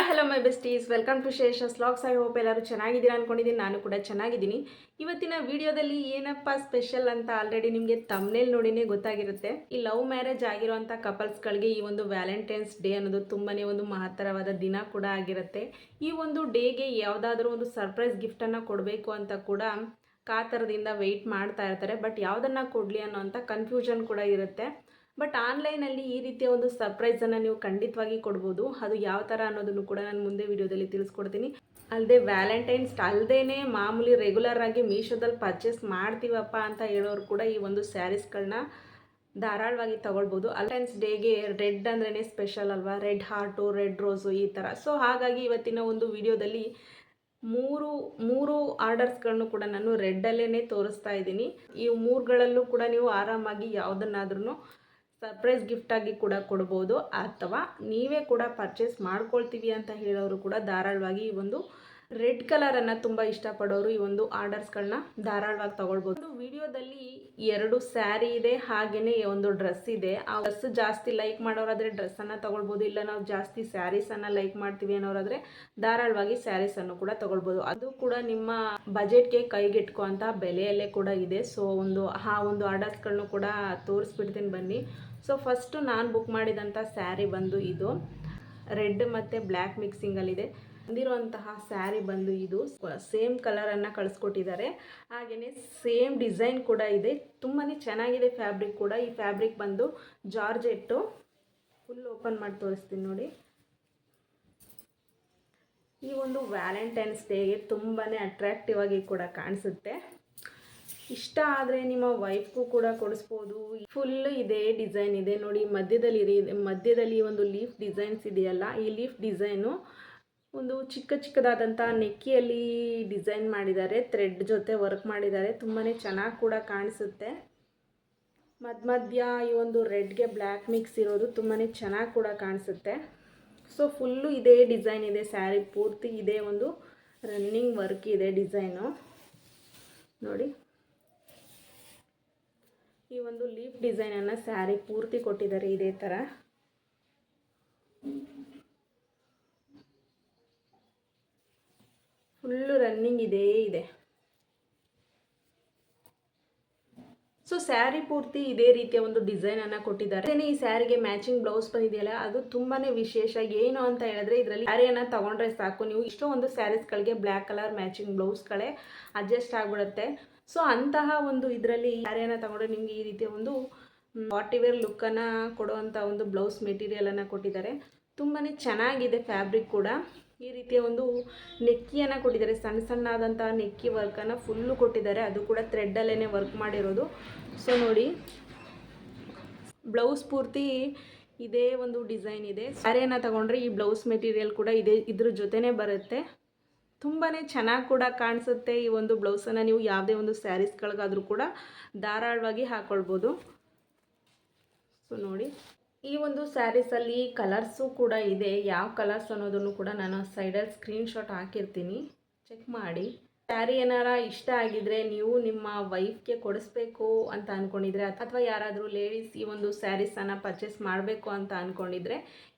Hi hello my besties welcome to Shesha's vlogs I hope ಎಲ್ಲರೂ ಚೆನ್ನಾಗಿದ್ದೀರಾ ಅನ್ಕೊಂಡಿದ್ದೀನಿ. ನಾನು ಕೂಡ ಚೆನ್ನಾಗಿದ್ದೀನಿ. ಇವತ್ತಿನ ವಿಡಿಯೋದಲ್ಲಿ ಏನಪ್ಪ ಸ್ಪೆಷಲ್ ಅಂತ ಆಲ್ರೆಡಿ ನಿಮಗೆ ತಮ್ನೇಲ್ ನೋಡಿನೇ ಗೊತ್ತಾಗಿರುತ್ತೆ. ಈ ಲವ್ ಮ್ಯಾರೇಜ್ ಆಗಿರುವಂಥ ಕಪಲ್ಸ್ಗಳಿಗೆ ಈ ಒಂದು ವ್ಯಾಲೆಂಟೈನ್ಸ್ ಡೇ ಅನ್ನೋದು ತುಂಬಾ ಒಂದು ಮಹತ್ತರವಾದ ದಿನ ಕೂಡ ಆಗಿರುತ್ತೆ. ಈ ಒಂದು ಡೇಗೆ ಯಾವುದಾದ್ರೂ ಒಂದು ಸರ್ಪ್ರೈಸ್ ಗಿಫ್ಟನ್ನು ಕೊಡಬೇಕು ಅಂತ ಕೂಡ ಕಾತರದಿಂದ ವೆಯ್ಟ್ ಮಾಡ್ತಾ ಇರ್ತಾರೆ. ಬಟ್ ಯಾವುದನ್ನು ಕೊಡಲಿ ಅನ್ನೋಂಥ ಕನ್ಫ್ಯೂಷನ್ ಕೂಡ ಇರುತ್ತೆ. ಬಟ್ ಆನ್ಲೈನಲ್ಲಿ ಈ ರೀತಿಯ ಒಂದು ಸರ್ಪ್ರೈಸನ್ನು ನೀವು ಖಂಡಿತವಾಗಿ ಕೊಡ್ಬೋದು. ಅದು ಯಾವ ಥರ ಅನ್ನೋದನ್ನು ಕೂಡ ನಾನು ಮುಂದೆ ವಿಡಿಯೋದಲ್ಲಿ ತಿಳಿಸ್ಕೊಡ್ತೀನಿ. ಅಲ್ಲದೆ ವ್ಯಾಲೆಂಟೈನ್ಸ್ ಅಲ್ಲದೇ ಮಾಮೂಲಿ ರೆಗ್ಯುಲರ್ ಆಗಿ ಮೀಶೋದಲ್ಲಿ ಪರ್ಚೇಸ್ ಮಾಡ್ತೀವಪ್ಪ ಅಂತ ಹೇಳೋರು ಕೂಡ ಈ ಒಂದು ಸ್ಯಾರೀಸ್ಗಳನ್ನ ಧಾರಾಳವಾಗಿ ತಗೊಳ್ಬೋದು. ಅಲ್ಟೈನ್ಸ್ ಡೇಗೆ ರೆಡ್ ಅಂದ್ರೇ ಸ್ಪೆಷಲ್ ಅಲ್ವಾ? ರೆಡ್ ಹಾರ್ಟು ರೆಡ್ ರೋಸು ಈ ಥರ ಸೊ ಹಾಗಾಗಿ ಇವತ್ತಿನ ಒಂದು ವಿಡಿಯೋದಲ್ಲಿ ಮೂರು ಮೂರು ಆರ್ಡರ್ಸ್ಗಳನ್ನು ಕೂಡ ನಾನು ರೆಡ್ಡಲ್ಲೇ ತೋರಿಸ್ತಾ ಇದ್ದೀನಿ. ಈ ಮೂರುಗಳಲ್ಲೂ ಕೂಡ ನೀವು ಆರಾಮಾಗಿ ಯಾವುದನ್ನಾದ್ರೂ ಸರ್ಪ್ರೈಸ್ ಗಿಫ್ಟಾಗಿ ಕೂಡ ಕೊಡ್ಬೋದು. ಅಥವಾ ನೀವೇ ಕೂಡ ಪರ್ಚೇಸ್ ಮಾಡ್ಕೊಳ್ತೀವಿ ಅಂತ ಹೇಳೋರು ಕೂಡ ಧಾರಾಳವಾಗಿ ಈ ಒಂದು ರೆಡ್ ಕಲರನ್ನು ತುಂಬ ಇಷ್ಟಪಡೋರು ಈ ಒಂದು ಆರ್ಡರ್ಸ್ಗಳನ್ನ ಧಾರಾಳವಾಗಿ ತಗೊಳ್ಬೋದು. ವಿಡಿಯೋದಲ್ಲಿ ಎರಡು ಸ್ಯಾರಿ ಇದೆ ಹಾಗೆಯೇ ಒಂದು ಡ್ರೆಸ್ ಇದೆ. ಆ ಡ್ರೆಸ್ ಜಾಸ್ತಿ ಲೈಕ್ ಮಾಡೋರಾದರೆ ಡ್ರೆಸ್ಸನ್ನು ತಗೊಳ್ಬೋದು, ಇಲ್ಲ ನಾವು ಜಾಸ್ತಿ ಸ್ಯಾರೀಸನ್ನು ಲೈಕ್ ಮಾಡ್ತೀವಿ ಅನ್ನೋರಾದರೆ ಧಾರಾಳವಾಗಿ ಸ್ಯಾರೀಸನ್ನು ಕೂಡ ತಗೊಳ್ಬೋದು. ಅದು ಕೂಡ ನಿಮ್ಮ ಬಜೆಟ್ಗೆ ಕೈಗೆಟ್ಕೋ ಬೆಲೆಯಲ್ಲೇ ಕೂಡ ಇದೆ. ಸೊ, ಒಂದು, ಆ ಒಂದು ಆರ್ಡರ್ಸ್ಗಳನ್ನು ಕೂಡ ತೋರಿಸ್ಬಿಡ್ತೀನಿ ಬನ್ನಿ. ಸೊ ಫಸ್ಟು ನಾನು ಬುಕ್ ಮಾಡಿದಂಥ ಸ್ಯಾರಿ ಬಂದು ಇದು. ರೆಡ್ ಮತ್ತು ಬ್ಲ್ಯಾಕ್ ಮಿಕ್ಸಿಂಗಲ್ಲಿದೆ ಬಂದಿರುವಂತಹ ಸ್ಯಾರಿ ಬಂದು ಇದು. ಸೇಮ್ ಕಲರನ್ನು ಕಳಿಸ್ಕೊಟ್ಟಿದ್ದಾರೆ. ಹಾಗೆಯೇ ಸೇಮ್ ಡಿಸೈನ್ ಕೂಡ ಇದೆ. ತುಂಬಾ ಚೆನ್ನಾಗಿದೆ ಫ್ಯಾಬ್ರಿಕ್ ಕೂಡ. ಈ ಫ್ಯಾಬ್ರಿಕ್ ಬಂದು ಜಾರ್ಜೆಟ್ಟು ಫುಲ್ ಓಪನ್ ಮಾಡಿ ತೋರಿಸ್ತೀನಿ ನೋಡಿ. ಈ ಒಂದು ವ್ಯಾಲೆಂಟೈನ್ಸ್ ಡೇಗೆ ತುಂಬಾ ಅಟ್ರಾಕ್ಟಿವ್ ಆಗಿ ಕೂಡ ಕಾಣಿಸುತ್ತೆ. ಇಷ್ಟ ಆದರೆ ನಿಮ್ಮ ವೈಫ್ಗೂ ಕೂಡ ಕೊಡಿಸ್ಬೋದು. ಫುಲ್ ಇದೇ ಡಿಸೈನ್ ಇದೆ. ನೋಡಿ, ಮಧ್ಯದಲ್ಲಿ ಇದೆ ಮಧ್ಯದಲ್ಲಿ ಒಂದು ಲೀಫ್ ಡಿಸೈನ್ಸ್ ಇದೆಯಲ್ಲ, ಈ ಲೀಫ್ ಡಿಸೈನು ಒಂದು ಚಿಕ್ಕ ಚಿಕ್ಕದಾದಂಥ ನೆಕ್ಕಿಯಲ್ಲಿ ಡಿಸೈನ್ ಮಾಡಿದ್ದಾರೆ. ಥ್ರೆಡ್ ಜೊತೆ ವರ್ಕ್ ಮಾಡಿದ್ದಾರೆ. ತುಂಬಾ ಚೆನ್ನಾಗಿ ಕೂಡ ಕಾಣಿಸುತ್ತೆ. ಮಧ್ಯ ಮಧ್ಯ ಈ ಒಂದು ರೆಡ್ಗೆ ಬ್ಲ್ಯಾಕ್ ಮಿಕ್ಸ್ ಇರೋದು ತುಂಬಾ ಚೆನ್ನಾಗಿ ಕೂಡ ಕಾಣಿಸುತ್ತೆ. ಸೊ ಫುಲ್ಲು ಇದೇ ಡಿಸೈನ್ ಇದೆ. ಸ್ಯಾರಿ ಪೂರ್ತಿ ಇದೇ ಒಂದು ರನ್ನಿಂಗ್ ವರ್ಕ್ ಇದೆ ಡಿಸೈನು. ನೋಡಿ. ಈ ಒಂದು ಲೀಫ್ ಡಿಸೈನನ್ನು ಸ್ಯಾರಿ ಪೂರ್ತಿ ಕೊಟ್ಟಿದ್ದಾರೆ ಇದೇ ಥರ ಫುಲ್ಲು ರನ್ನಿಂಗ್ ಇದೇ ಇದೆ. ಸೊ ಸ್ಯಾರಿ ಪೂರ್ತಿ ಇದೇ ರೀತಿಯ ಒಂದು ಡಿಸೈನನ್ನು ಕೊಟ್ಟಿದ್ದಾರೆ. ಈ ಸ್ಯಾರಿಗೆ ಮ್ಯಾಚಿಂಗ್ ಬ್ಲೌಸ್ ಬಂದಿದೆಯಲ್ಲ, ಅದು ತುಂಬಾನೇ ವಿಶೇಷ. ಏನು ಅಂತ ಹೇಳಿದ್ರೆ ಇದರಲ್ಲಿ ಸ್ಯಾರಿಯನ್ನು ತಗೊಂಡ್ರೆ ಸಾಕು. ನೀವು ಇಷ್ಟೊಂದು ಸ್ಯಾರೀಸ್ಗಳಿಗೆ ಬ್ಲ್ಯಾಕ್ ಕಲರ್ ಮ್ಯಾಚಿಂಗ್ ಬ್ಲೌಸ್ಗಳೇ ಅಡ್ಜಸ್ಟ್ ಆಗಿಬಿಡುತ್ತೆ. ಸೊ ಅಂತಹ ಒಂದು ಇದರಲ್ಲಿ ಸ್ಯಾರಿಯನ್ನು ತಗೊಂಡ್ರೆ ನಿಮಗೆ ಈ ರೀತಿಯ ಒಂದು ವಾಟಿವೇರ್ ಲುಕ್ಕನ್ನು ಕೊಡುವಂಥ ಒಂದು ಬ್ಲೌಸ್ ಮೆಟೀರಿಯಲನ್ನು ಕೊಟ್ಟಿದ್ದಾರೆ. ತುಂಬಾ ಚೆನ್ನಾಗಿದೆ ಫ್ಯಾಬ್ರಿಕ್ ಕೂಡ. ಈ ರೀತಿಯ ಒಂದು ನೆಕ್ಕಿಯನ್ನು ಕೊಟ್ಟಿದ್ದಾರೆ. ಸಣ್ಣ ಸಣ್ಣಾದಂಥ ನೆಕ್ಕಿ ವರ್ಕನ್ನು ಫುಲ್ಲು ಕೊಟ್ಟಿದ್ದಾರೆ. ಅದು ಕೂಡ ಥ್ರೆಡ್ಡಲ್ಲೇ ವರ್ಕ್ ಮಾಡಿರೋದು. ಸೊ ನೋಡಿ ಬ್ಲೌಸ್ ಪೂರ್ತಿ ಇದೇ ಒಂದು ಡಿಸೈನ್ ಇದೆ. ಸ್ಯಾರಿಯನ್ನು ತಗೊಂಡ್ರೆ ಈ ಬ್ಲೌಸ್ ಮೆಟೀರಿಯಲ್ ಕೂಡ ಇದೇ, ಇದ್ರ ಜೊತೆನೇ ಬರುತ್ತೆ. ತುಂಬಾ ಚೆನ್ನಾಗಿ ಕೂಡ ಕಾಣಿಸುತ್ತೆ ಈ ಒಂದು ಬ್ಲೌಸನ್ನು. ನೀವು ಯಾವುದೇ ಒಂದು ಸ್ಯಾರೀಸ್ಗಳಿಗಾದರೂ ಕೂಡ ಧಾರಾಳವಾಗಿ ಹಾಕ್ಕೊಳ್ಬೋದು ಸೊ ನೋಡಿ, ಈ ಒಂದು ಸ್ಯಾರೀಸಲ್ಲಿ ಕಲರ್ಸು ಕೂಡ ಇದೆ. ಯಾವ ಕಲರ್ಸ್ ಅನ್ನೋದನ್ನು ಕೂಡ ನಾನು ಸೈಡಲ್ಲಿ ಸ್ಕ್ರೀನ್ಶಾಟ್ ಹಾಕಿರ್ತೀನಿ. ಚೆಕ್ ಮಾಡಿ. ಸ್ಯಾರಿ ಏನಾರ ಇಷ್ಟ ಆಗಿದ್ರೆ ನೀವು ನಿಮ್ಮ ವೈಫ್ಗೆ ಕೊಡಿಸ್ಬೇಕು ಅಂತ ಅಂದ್ಕೊಂಡಿದ್ರೆ ಅಥವಾ ಯಾರಾದರೂ ಲೇಡೀಸ್ ಈ ಒಂದು ಸ್ಯಾರೀಸನ್ನು ಪರ್ಚೇಸ್ ಮಾಡಬೇಕು ಅಂತ ಅಂದ್ಕೊಂಡಿದ್ರೆ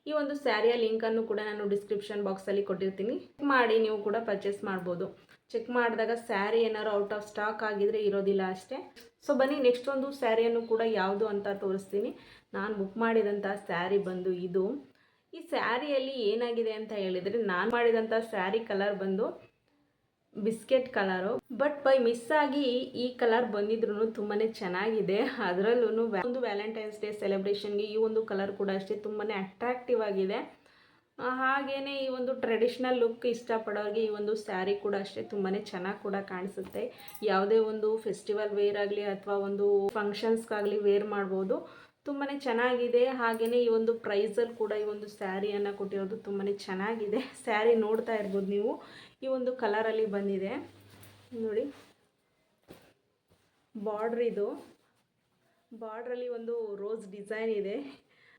ಈ ಒಂದು ಸ್ಯಾರಿಯ ಲಿಂಕನ್ನು ಕೂಡ ನಾನು ಡಿಸ್ಕ್ರಿಪ್ಷನ್ ಬಾಕ್ಸಲ್ಲಿ ಕೊಟ್ಟಿರ್ತೀನಿ. ಚೆಕ್ ಮಾಡಿ, ನೀವು ಕೂಡ ಪರ್ಚೇಸ್ ಮಾಡ್ಬೋದು. ಚೆಕ್ ಮಾಡಿದಾಗ ಸ್ಯಾರಿ ಏನಾರು ಔಟ್ ಆಫ್ ಸ್ಟಾಕ್ ಆಗಿದ್ರೆ ಇರೋದಿಲ್ಲ ಅಷ್ಟೇ. ಸೊ, ಬನ್ನಿ, ನೆಕ್ಸ್ಟ್ ಒಂದು ಸ್ಯಾರಿಯನ್ನು ಕೂಡ ಯಾವುದು ಅಂತ ತೋರಿಸ್ತೀನಿ. ನಾನು ಬುಕ್ ಮಾಡಿದಂಥ ಸ್ಯಾರಿ ಬಂದು ಇದು. ಈ ಸ್ಯಾರಿಯಲ್ಲಿ ಏನಾಗಿದೆ ಅಂತ ಹೇಳಿದರೆ, ನಾನು ಮಾಡಿದಂಥ ಸ್ಯಾರಿ ಕಲರ್ ಬಂದು biscuit colour. But by miss ಆಗಿ ಈ ಕಲರ್ ಬಂದಿದ್ರು ತುಂಬಾ ಚೆನ್ನಾಗಿದೆ. ಅದರಲ್ಲೂ ಒಂದು ವ್ಯಾಲೆಂಟೈನ್ಸ್ ಡೇ ಸೆಲೆಬ್ರೇಷನ್ಗೆ ಈ ಒಂದು ಕಲರ್ ಕೂಡ ಅಷ್ಟೇ ತುಂಬಾ ಅಟ್ರಾಕ್ಟಿವ್ ಆಗಿದೆ. ಹಾಗೆಯೇ ಈ ಒಂದು ಟ್ರೆಡಿಷ್ನಲ್ ಲುಕ್ ಇಷ್ಟಪಡೋರಿಗೆ ಈ ಒಂದು ಸ್ಯಾರಿ ಕೂಡ ಅಷ್ಟೇ ತುಂಬಾ ಚೆನ್ನಾಗಿ ಕೂಡ ಕಾಣಿಸುತ್ತೆ. ಯಾವುದೇ ಒಂದು ಫೆಸ್ಟಿವಲ್ ವೇರ್ ಆಗಲಿ ಅಥವಾ ಒಂದು ಫಂಕ್ಷನ್ಸ್ಗಾಗಲಿ ವೇರ್ ಮಾಡ್ಬೋದು. ತುಂಬಾ ಚೆನ್ನಾಗಿದೆ. ಹಾಗೆಯೇ ಈ ಒಂದು ಪ್ರೈಸಲ್ಲಿ ಕೂಡ ಈ ಒಂದು ಸ್ಯಾರಿಯನ್ನು ಕೊಟ್ಟಿರೋದು ತುಂಬಾ ಚೆನ್ನಾಗಿದೆ. ಸ್ಯಾರಿ ನೋಡ್ತಾ ಇರ್ಬೋದು ನೀವು. ಈ ಒಂದು ಕಲರಲ್ಲಿ ಬಂದಿದೆ. ನೋಡಿ. ಬಾರ್ಡ್ರ್ ಇದು. ಬಾರ್ಡ್ರಲ್ಲಿ ಒಂದು ರೋಸ್ ಡಿಸೈನ್ ಇದೆ.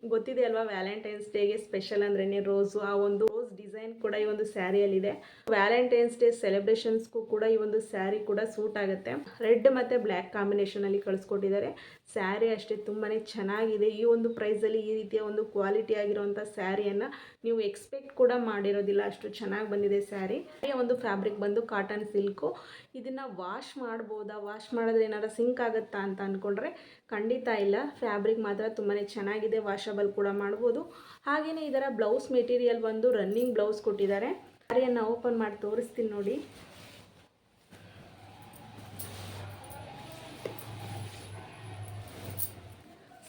ಗೊತ್ತಿದೆ ಅಲ್ವಾ ವ್ಯಾಲೆಂಟೈನ್ಸ್ ಡೇಗೆ ಸ್ಪೆಷಲ್ ಅಂದ್ರೇ ರೋಸು ಆ ಒಂದು ರೋಸ್ ಡಿಸೈನ್ ಕೂಡ ಈ ಒಂದು ಸ್ಯಾರಿಯಲ್ಲಿದೆ ವ್ಯಾಲೆಂಟೈನ್ಸ್ ಡೇ ಸೆಲೆಬ್ರೇಷನ್ಸ್ಗೂ ಕೂಡ ಈ ಒಂದು ಸ್ಯಾರಿ ಕೂಡ ಸೂಟ್ ಆಗುತ್ತೆ. ರೆಡ್ ಮತ್ತು ಬ್ಲ್ಯಾಕ್ ಕಾಂಬಿನೇಷನಲ್ಲಿ ಕಳಿಸ್ಕೊಟ್ಟಿದ್ದಾರೆ. ಸ್ಯಾರಿ ಅಷ್ಟೇ ತುಂಬಾ ಚೆನ್ನಾಗಿದೆ. ಈ ಒಂದು ಪ್ರೈಸಲ್ಲಿ ಈ ರೀತಿಯ ಒಂದು ಕ್ವಾಲಿಟಿ ಆಗಿರುವಂಥ ಸ್ಯಾರಿಯನ್ನು ನೀವು ಎಕ್ಸ್ಪೆಕ್ಟ್ ಕೂಡ ಮಾಡಿರೋದಿಲ್ಲ. ಅಷ್ಟು ಚೆನ್ನಾಗಿ ಬಂದಿದೆ ಸ್ಯಾರಿ. ಒಂದು ಫ್ಯಾಬ್ರಿಕ್ ಬಂದು ಕಾಟನ್ ಸಿಲ್ಕು ಇದನ್ನು ವಾಶ್ ಮಾಡ್ಬೋದಾ? ವಾಶ್ ಮಾಡಿದ್ರೆ ಏನಾರು ಸಿಂಕ್ ಆಗುತ್ತಾ ಅಂತ ಅಂದ್ಕೊಂಡ್ರೆ ಖಂಡಿತ ಇಲ್ಲ. ಫ್ಯಾಬ್ರಿಕ್ ಮಾತ್ರ ತುಂಬಾ ಚೆನ್ನಾಗಿದೆ. ವಾಷಬಲ್ ಕೂಡ ಮಾಡ್ಬೋದು. ಹಾಗೆಯೇ ಇದರ ಬ್ಲೌಸ್ ಮೆಟೀರಿಯಲ್ ಬಂದು ರನ್ನಿಂಗ್ ಬ್ಲೌಸ್ ಕೊಟ್ಟಿದ್ದಾರೆ. ಸ್ಯಾರಿಯನ್ನು ಓಪನ್ ಮಾಡಿ ತೋರಿಸ್ತೀನಿ ನೋಡಿ.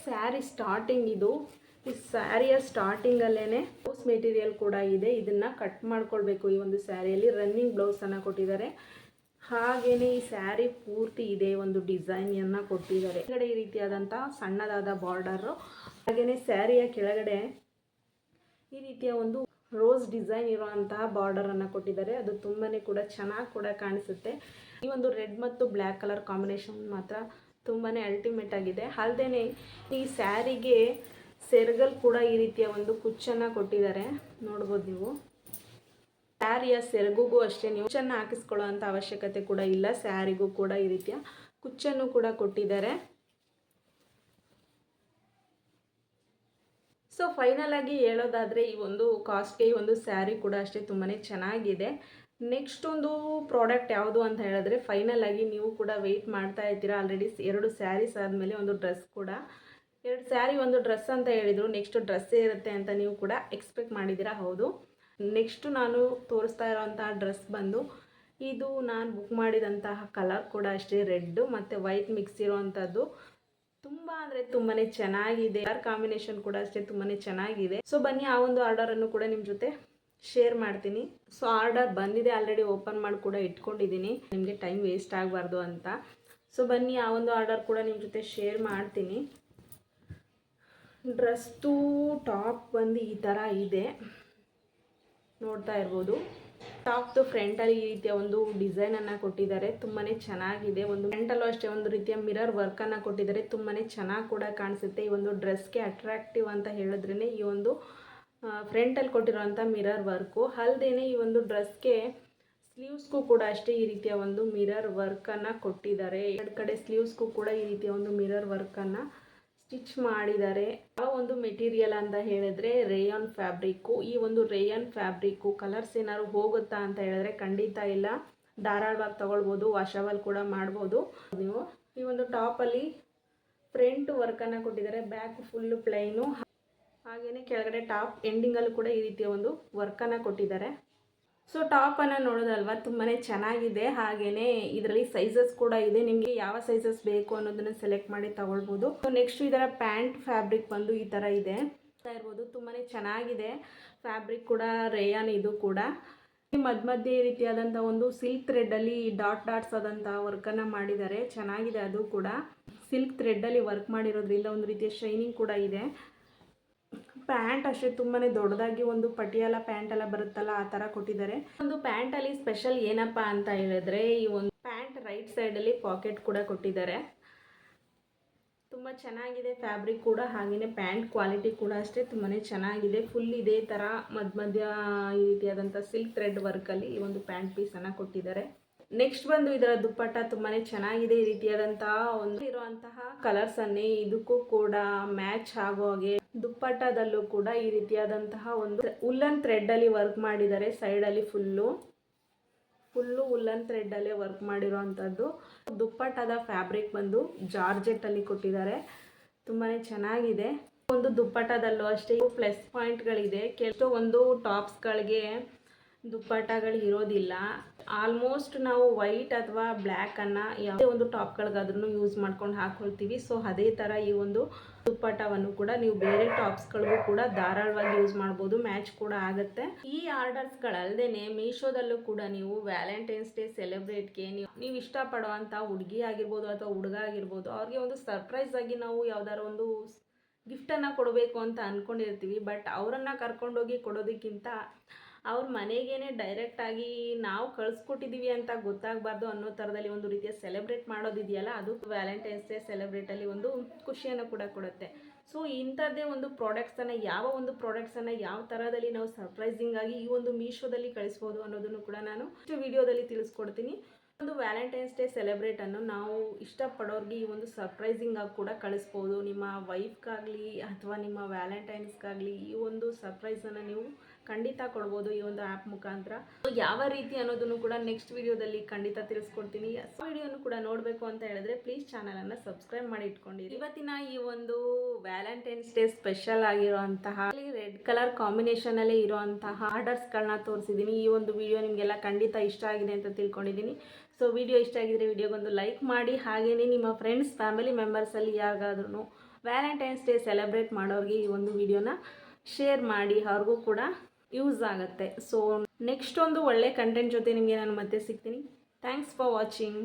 ಸ್ಯಾರಿ ಸ್ಟಾರ್ಟಿಂಗ್ ಇದು. ಈ ಸ್ಯಾರಿಯ ಸ್ಟಾರ್ಟಿಂಗಲ್ಲೇ ಬ್ಲೌಸ್ ಮೆಟೀರಿಯಲ್ ಕೂಡ ಇದೆ. ಇದನ್ನು ಕಟ್ ಮಾಡ್ಕೊಳ್ಬೇಕು ಈ ಒಂದು ಸ್ಯಾರಿಯಲ್ಲಿ. ರನ್ನಿಂಗ್ ಬ್ಲೌಸನ್ನು ಕೊಟ್ಟಿದ್ದಾರೆ. ಹಾಗೆಯೇ ಈ ಸ್ಯಾರಿ ಪೂರ್ತಿ ಇದೆ ಒಂದು ಡಿಸೈನನ್ನು ಕೊಟ್ಟಿದ್ದಾರೆ. ಕೆಳಗಡೆ ಈ ರೀತಿಯಾದಂಥ ಸಣ್ಣದಾದ ಬಾರ್ಡರು ಹಾಗೆಯೇ ಸ್ಯಾರಿಯ ಕೆಳಗಡೆ ಈ ರೀತಿಯ ಒಂದು ರೋಸ್ ಡಿಸೈನ್ ಇರುವಂತಹ ಬಾರ್ಡರನ್ನು ಕೊಟ್ಟಿದ್ದಾರೆ. ಅದು ತುಂಬಾ ಕೂಡ ಚೆನ್ನಾಗಿ ಕೂಡ ಕಾಣಿಸುತ್ತೆ. ಈ ಒಂದು ರೆಡ್ ಮತ್ತು ಬ್ಲ್ಯಾಕ್ ಕಲರ್ ಕಾಂಬಿನೇಷನ್ ಮಾತ್ರ ತುಂಬಾ ಅಲ್ಟಿಮೇಟ್ ಆಗಿದೆ. ಅಲ್ಲದೆ ಈ ಸ್ಯಾರಿಗೆ ಸೆರಗಲ್ ಕೂಡ ಈ ರೀತಿಯ ಒಂದು ಕುಚ್ಚನ್ನು ಕೊಟ್ಟಿದ್ದಾರೆ. ನೋಡ್ಬೋದು ನೀವು. ಸ್ಯಾರಿಯ ಸೆರಗುಗೂ ಅಷ್ಟೇ ನೀವು ಕುಚ್ಚನ್ನು ಹಾಕಿಸ್ಕೊಳ್ಳೋ ಅಂಥ ಅವಶ್ಯಕತೆ ಕೂಡ ಇಲ್ಲ. ಸ್ಯಾರಿಗೂ ಕೂಡ ಈ ರೀತಿಯ ಕುಚ್ಚನ್ನು ಕೂಡ ಕೊಟ್ಟಿದ್ದಾರೆ. ಸೊ ಫೈನಲ್ ಆಗಿ ಹೇಳೋದಾದರೆ ಈ ಒಂದು ಕಾಸ್ಟ್ಗೆ ಈ ಒಂದು ಸ್ಯಾರಿ ಕೂಡ ಅಷ್ಟೇ ತುಂಬಾ ಚೆನ್ನಾಗಿದೆ. ನೆಕ್ಸ್ಟ್ ಒಂದು ಪ್ರಾಡಕ್ಟ್ ಯಾವುದು ಅಂತ ಹೇಳಿದ್ರೆ ಫೈನಲ್ ಆಗಿ ನೀವು ಕೂಡ ವೆಯ್ಟ್ ಮಾಡ್ತಾ ಇದ್ದೀರಾ. ಆಲ್ರೆಡಿ ಎರಡು ಸ್ಯಾರೀಸ್ ಆದಮೇಲೆ ಒಂದು ಡ್ರೆಸ್ ಕೂಡ. ಎರಡು ಸ್ಯಾರಿ, ಒಂದು ಡ್ರೆಸ್ ಅಂತ ಹೇಳಿದರು ನೆಕ್ಸ್ಟ್ ಡ್ರೆಸ್ಸೇ ಇರುತ್ತೆ ಅಂತ ನೀವು ಕೂಡ ಎಕ್ಸ್ಪೆಕ್ಟ್ ಮಾಡಿದ್ದೀರಾ. ಹೌದು. ನೆಕ್ಸ್ಟು ನಾನು ತೋರಿಸ್ತಾ ಇರೋವಂತಹ ಡ್ರೆಸ್ ಬಂದು, ಇದು ನಾನು ಬುಕ್ ಮಾಡಿದಂತಹ ಕಲರ್ ಕೂಡ ಅಷ್ಟೇ ರೆಡ್ಡು ಮತ್ತು ವೈಟ್ ಮಿಕ್ಸ್ ಇರೋವಂಥದ್ದು ತುಂಬ ಅಂದರೆ ತುಂಬಾ ಚೆನ್ನಾಗಿದೆ. ಕಲರ್ ಕಾಂಬಿನೇಷನ್ ಕೂಡ ಅಷ್ಟೇ ತುಂಬಾ ಚೆನ್ನಾಗಿದೆ. ಸೊ ಬನ್ನಿ ಆ ಒಂದು ಆರ್ಡರನ್ನು ಕೂಡ ನಿಮ್ಮ ಜೊತೆ ಶೇರ್ ಮಾಡ್ತೀನಿ. ಸೊ ಆರ್ಡರ್ ಬಂದಿದೆ ಆಲ್ರೆಡಿ ಓಪನ್ ಮಾಡಿ ಕೂಡ ಇಟ್ಕೊಂಡಿದ್ದೀನಿ. ನಿಮಗೆ ಟೈಮ್ ವೇಸ್ಟ್ ಆಗಬಾರ್ದು ಅಂತ. ಸೊ ಬನ್ನಿ, ಆ ಒಂದು ಆರ್ಡರ್ ಕೂಡ ನಿಮ್ಮ ಜೊತೆ ಶೇರ್ ಮಾಡ್ತೀನಿ. ಡ್ರೆಸ್ದು ಟಾಪ್ ಬಂದು ಈ ಥರ ಇದೆ. ನೋಡ್ತಾ ಇರ್ಬೋದು. ಟಾಪ್ದು ಫ್ರಂಟಲ್ಲಿ ಈ ರೀತಿಯ ಒಂದು ಡಿಸೈನನ್ನು ಕೊಟ್ಟಿದ್ದಾರೆ. ತುಂಬಾ ಚೆನ್ನಾಗಿದೆ. ಒಂದು ಫ್ರಂಟಲ್ಲೂ ಅಷ್ಟೇ ಒಂದು ರೀತಿಯ ಮಿರರ್ ವರ್ಕನ್ನು ಕೊಟ್ಟಿದ್ದಾರೆ. ತುಂಬಾ ಚೆನ್ನಾಗಿ ಕೂಡ ಕಾಣಿಸುತ್ತೆ. ಈ ಒಂದು ಡ್ರೆಸ್ಗೆ ಅಟ್ರಾಕ್ಟಿವ್ ಅಂತ ಹೇಳಿದ್ರೇ ಈ ಒಂದು ಫ್ರಂಟಲ್ಲಿ ಕೊಟ್ಟಿರುವಂಥ ಮಿರರ್ ವರ್ಕು ಅಲ್ಲದೇ ಈ ಒಂದು ಡ್ರೆಸ್ಗೆ ಸ್ಲೀವ್ಸ್ಗೂ ಕೂಡ ಅಷ್ಟೇ ಈ ರೀತಿಯ ಒಂದು ಮಿರರ್ ವರ್ಕನ್ನು ಕೊಟ್ಟಿದ್ದಾರೆ. ಎರಡು ಕಡೆ ಸ್ಲೀವ್ಸ್ಗೂ ಕೂಡ ಈ ರೀತಿಯ ಒಂದು ಮಿರರ್ ವರ್ಕನ್ನು ಸ್ಟಿಚ್ ಮಾಡಿದ್ದಾರೆ. ಆ ಒಂದು ಮೆಟೀರಿಯಲ್ ಅಂತ ಹೇಳಿದ್ರೆ ರೇಯಾನ್ ಫ್ಯಾಬ್ರಿಕ್ಕು ಈ ಒಂದು ರೇಯಾನ್ ಫ್ಯಾಬ್ರಿಕ್ಕು ಕಲರ್ಸ್ ಏನಾದ್ರು ಹೋಗುತ್ತಾ ಅಂತ ಹೇಳಿದ್ರೆ ಖಂಡಿತ ಇಲ್ಲ. ಧಾರಾಳವಾಗಿ ತಗೊಳ್ಬೋದು ವಾಷಬಲ್ ಕೂಡ ಮಾಡ್ಬೋದು. ನೀವು ಈ ಒಂದು ಟಾಪಲ್ಲಿ ಫ್ರಂಟ್ ವರ್ಕನ್ನು ಕೊಟ್ಟಿದ್ದಾರೆ ಬ್ಯಾಕ್ ಫುಲ್ಲು ಪ್ಲೈನು ಹಾಗೆಯೇ ಕೆಳಗಡೆ ಟಾಪ್ ಎಂಡಿಂಗಲ್ಲೂ ಕೂಡ ಈ ರೀತಿಯ ಒಂದು ವರ್ಕನ್ನು ಕೊಟ್ಟಿದ್ದಾರೆ. ಸೊ ಟಾಪನ್ನು ನೋಡೋದಲ್ವಾ? ತುಂಬಾ ಚೆನ್ನಾಗಿದೆ. ಹಾಗೆಯೇ ಇದರಲ್ಲಿ ಸೈಜಸ್ ಕೂಡ ಇದೆ. ನಿಮಗೆ ಯಾವ ಸೈಜಸ್ ಬೇಕು ಅನ್ನೋದನ್ನು ಸೆಲೆಕ್ಟ್ ಮಾಡಿ ತಗೊಳ್ಬೋದು. ಸೊ ನೆಕ್ಸ್ಟ್ ಇದರ ಪ್ಯಾಂಟ್ ಫ್ಯಾಬ್ರಿಕ್ ಬಂದು ಈ ಥರ ಇದೆ. ಇರ್ಬೋದು ತುಂಬಾ ಚೆನ್ನಾಗಿದೆ. ಫ್ಯಾಬ್ರಿಕ್ ಕೂಡ ರೇಯಾನ್ ಇದು ಕೂಡ. ಮಧ್ಯ ಮಧ್ಯೆ ಈ ರೀತಿಯಾದಂಥ ಒಂದು ಸಿಲ್ಕ್ ಥ್ರೆಡ್ಡಲ್ಲಿ ಡಾಟ್ ಡಾಟ್ಸ್ ಆದಂಥ ವರ್ಕನ್ನು ಮಾಡಿದ್ದಾರೆ. ಚೆನ್ನಾಗಿದೆ ಅದು ಕೂಡ. ಸಿಲ್ಕ್ ಥ್ರೆಡ್ಡಲ್ಲಿ ವರ್ಕ್ ಮಾಡಿರೋದ್ರಿಂದ ಒಂದು ರೀತಿಯ ಶೈನಿಂಗ್ ಕೂಡ ಇದೆ. ಪ್ಯಾಂಟ್ ಅಷ್ಟೇ ತುಂಬಾ ದೊಡ್ಡದಾಗಿ ಒಂದು ಪಟಿಯಾಲ ಪ್ಯಾಂಟ್ ಎಲ್ಲ ಬರುತ್ತಲ್ಲ, ಆ ಥರ ಕೊಟ್ಟಿದ್ದಾರೆ. ಒಂದು ಪ್ಯಾಂಟಲ್ಲಿ ಸ್ಪೆಷಲ್ ಏನಪ್ಪ ಅಂತ ಹೇಳಿದ್ರೆ ಈ ಒಂದು ಪ್ಯಾಂಟ್ ರೈಟ್ ಸೈಡಲ್ಲಿ ಪಾಕೆಟ್ ಕೂಡ ಕೊಟ್ಟಿದ್ದಾರೆ. ತುಂಬ ಚೆನ್ನಾಗಿದೆ ಫ್ಯಾಬ್ರಿಕ್ ಕೂಡ ಹಾಗೆಯೇ ಪ್ಯಾಂಟ್ ಕ್ವಾಲಿಟಿ ಕೂಡ ಅಷ್ಟೇ ತುಂಬಾ ಚೆನ್ನಾಗಿದೆ. ಫುಲ್ ಇದೇ ಥರ ಮಧ್ಯ ಮಧ್ಯ ಈ ರೀತಿಯಾದಂಥ ಸಿಲ್ಕ್ ಥ್ರೆಡ್ ವರ್ಕಲ್ಲಿ ಈ ಒಂದು ಪ್ಯಾಂಟ್ ಪೀಸನ್ನು ಕೊಟ್ಟಿದ್ದಾರೆ. ನೆಕ್ಸ್ಟ್ ಬಂದು ಇದರ ದುಪ್ಪಟ್ಟ ತುಂಬಾ ಚೆನ್ನಾಗಿದೆ ಈ ರೀತಿಯಾದಂತಹ ಒಂದು ಇರುವಂತಹ ಕಲರ್ಸ್ ಅನ್ನೇ ಇದಕ್ಕೂ ಕೂಡ ಮ್ಯಾಚ್ ಆಗೋ ಹಾಗೆ ದುಪ್ಪಟ್ಟದಲ್ಲೂ ಕೂಡ ಈ ರೀತಿಯಾದಂತಹ ಒಂದು ಉಲ್ಲನ್ ಥ್ರೆಡ್ ಅಲ್ಲಿ ವರ್ಕ್ ಮಾಡಿದ್ದಾರೆ ಸೈಡ್ ಅಲ್ಲಿ ಫುಲ್ಲು ಫುಲ್ಲು ಉಲ್ಲನ್ ಥ್ರೆಡ್ ಅಲ್ಲೇ ವರ್ಕ್ ಮಾಡಿರೋವಂಥದ್ದು ದುಪ್ಪಟ್ಟದ ಫ್ಯಾಬ್ರಿಕ್ ಬಂದು ಜಾರ್ಜೆಟ್ ಅಲ್ಲಿ ಕೊಟ್ಟಿದ್ದಾರೆ. ತುಂಬಾನೇ ಚೆನ್ನಾಗಿದೆ. ಒಂದು ದುಪ್ಪಟ್ಟದಲ್ಲೂ ಅಷ್ಟೇ ಪ್ಲಸ್ ಪಾಯಿಂಟ್ಗಳಿದೆ ಕೆಲವು ಒಂದು ಟಾಪ್ಸ್ಗಳಿಗೆ ದುಪ್ಪಟ್ಟಗಳು ಇರೋದಿಲ್ಲ. ಆಲ್ಮೋಸ್ಟ್ ನಾವು ವೈಟ್ ಅಥವಾ ಬ್ಲ್ಯಾಕನ್ನು ಯಾವುದೇ ಒಂದು ಟಾಪ್ಗಳಿಗಾದ್ರೂ ಯೂಸ್ ಮಾಡ್ಕೊಂಡು ಹಾಕ್ಕೊಳ್ತೀವಿ ಸೊ ಅದೇ ಥರ ಈ ಒಂದು ದುಪ್ಪಟ್ಟವನ್ನು ಕೂಡ ನೀವು ಬೇರೆ ಟಾಪ್ಸ್ಗಳಿಗೂ ಕೂಡ ಧಾರಾಳವಾಗಿ ಯೂಸ್ ಮಾಡ್ಬೋದು. ಮ್ಯಾಚ್ ಕೂಡ ಆಗುತ್ತೆ. ಈ ಆರ್ಡರ್ಸ್ಗಳಲ್ಲದೆ ಮೀಶೋದಲ್ಲೂ ಕೂಡ ನೀವು ವ್ಯಾಲೆಂಟೈನ್ಸ್ ಡೇ ಸೆಲೆಬ್ರೇಟ್ಗೆ ನೀವು ನೀವು ಇಷ್ಟಪಡುವಂಥ ಹುಡುಗಿ ಆಗಿರ್ಬೋದು ಅಥವಾ ಹುಡುಗ ಆಗಿರ್ಬೋದು, ಅವ್ರಿಗೆ ಒಂದು ಸರ್ಪ್ರೈಸ್ ಆಗಿ ನಾವು ಯಾವ್ದಾರು ಒಂದು ಗಿಫ್ಟನ್ನು ಕೊಡಬೇಕು ಅಂತ ಅಂದ್ಕೊಂಡಿರ್ತೀವಿ ಬಟ್ ಅವರನ್ನು ಕರ್ಕೊಂಡೋಗಿ ಕೊಡೋದಕ್ಕಿಂತ ಅವ್ರ ಮನೆಗೇನೆ ಡೈರೆಕ್ಟಾಗಿ ನಾವು ಕಳಿಸ್ಕೊಟ್ಟಿದ್ದೀವಿ ಅಂತ ಗೊತ್ತಾಗಬಾರ್ದು ಅನ್ನೋ ಥರದಲ್ಲಿ ಒಂದು ರೀತಿಯ ಸೆಲೆಬ್ರೇಟ್ ಮಾಡೋದಿದೆಯಲ್ಲ, ಅದು ವ್ಯಾಲೆಂಟೈನ್ಸ್ ಡೇ ಸೆಲೆಬ್ರೇಟಲ್ಲಿ ಒಂದು ಖುಷಿಯನ್ನು ಕೂಡ ಕೊಡುತ್ತೆ. ಸೊ ಇಂಥದ್ದೇ ಒಂದು ಪ್ರಾಡಕ್ಟ್ಸನ್ನು ಯಾವ ಒಂದು ಪ್ರಾಡಕ್ಟ್ಸನ್ನು ಯಾವ ಥರದಲ್ಲಿ ನಾವು ಸರ್ಪ್ರೈಸಿಂಗ್ ಆಗಿ ಈ ಒಂದು ಮೀಶೋದಲ್ಲಿ ಕಳಿಸ್ಬೋದು ಅನ್ನೋದನ್ನು ಕೂಡ ನಾನು ವಿಡಿಯೋದಲ್ಲಿ ತಿಳಿಸ್ಕೊಡ್ತೀನಿ. ಒಂದು ವ್ಯಾಲೆಂಟೈನ್ಸ್ ಡೇ ಸೆಲೆಬ್ರೇಟನ್ನು ನಾವು ಇಷ್ಟಪಡೋರಿಗೆ ಈ ಒಂದು ಸರ್ಪ್ರೈಸಿಂಗ್ ಆಗಿ ಕೂಡ ಕಳಿಸ್ಬೋದು. ನಿಮ್ಮ ವೈಫ್ಗಾಗಲಿ ಅಥವಾ ನಿಮ್ಮ ವ್ಯಾಲೆಂಟೈನ್ಸ್ಗಾಗಲಿ ಈ ಒಂದು ಸರ್ಪ್ರೈಸನ್ನು ನೀವು ಖಂಡಿತ ಕೊಡ್ಬೋದು ಈ ಒಂದು ಆ್ಯಪ್ ಮುಖಾಂತರ. ಯಾವ ರೀತಿ ಅನ್ನೋದನ್ನು ಕೂಡ ನೆಕ್ಸ್ಟ್ ವಿಡಿಯೋದಲ್ಲಿ ಖಂಡಿತ ತಿಳಿಸ್ಕೊಡ್ತೀನಿ. ವಿಡಿಯೋನು ಕೂಡ ನೋಡಬೇಕು ಅಂತ ಹೇಳಿದ್ರೆ ಪ್ಲೀಸ್ ಚಾನಲನ್ನು ಸಬ್ಸ್ಕ್ರೈಬ್ ಮಾಡಿ ಇಟ್ಕೊಂಡಿರಿ. ಇವತ್ತಿನ ಈ ಒಂದು ವ್ಯಾಲೆಂಟೈನ್ಸ್ ಡೇ ಸ್ಪೆಷಲ್ ಆಗಿರುವಂತಹ ರೆಡ್ ಕಲರ್ ಕಾಂಬಿನೇಷನಲ್ಲೇ ಇರುವಂತಹ ಆರ್ಡರ್ಸ್ಗಳನ್ನ ತೋರಿಸಿದ್ದೀನಿ. ಈ ಒಂದು ವಿಡಿಯೋ ನಿಮಗೆಲ್ಲ ಖಂಡಿತ ಇಷ್ಟ ಆಗಿದೆ ಅಂತ ತಿಳ್ಕೊಂಡಿದ್ದೀನಿ. ಸೊ ವಿಡಿಯೋ ಇಷ್ಟ ಆಗಿದ್ರೆ ವಿಡಿಯೋಗೊಂದು ಲೈಕ್ ಮಾಡಿ. ಹಾಗೆಯೇ ನಿಮ್ಮ ಫ್ರೆಂಡ್ಸ್ ಫ್ಯಾಮಿಲಿ ಮೆಂಬರ್ಸಲ್ಲಿ ಯಾರಿಗಾದ್ರೂ ವ್ಯಾಲೆಂಟೈನ್ಸ್ ಡೇ ಸೆಲೆಬ್ರೇಟ್ ಮಾಡೋರಿಗೆ ಈ ಒಂದು ವಿಡಿಯೋನ ಶೇರ್ ಮಾಡಿ. ಅವ್ರಿಗೂ ಕೂಡ ಯೂಸ್ ಆಗುತ್ತೆ. ಸೊ ನೆಕ್ಸ್ಟ್ ಒಂದು ಒಳ್ಳೆ ಕಂಟೆಂಟ್ ಜೊತೆ ನಿಮಗೆ ನಾನು ಮತ್ತೆ ಸಿಗ್ತೀನಿ. Thanks for watching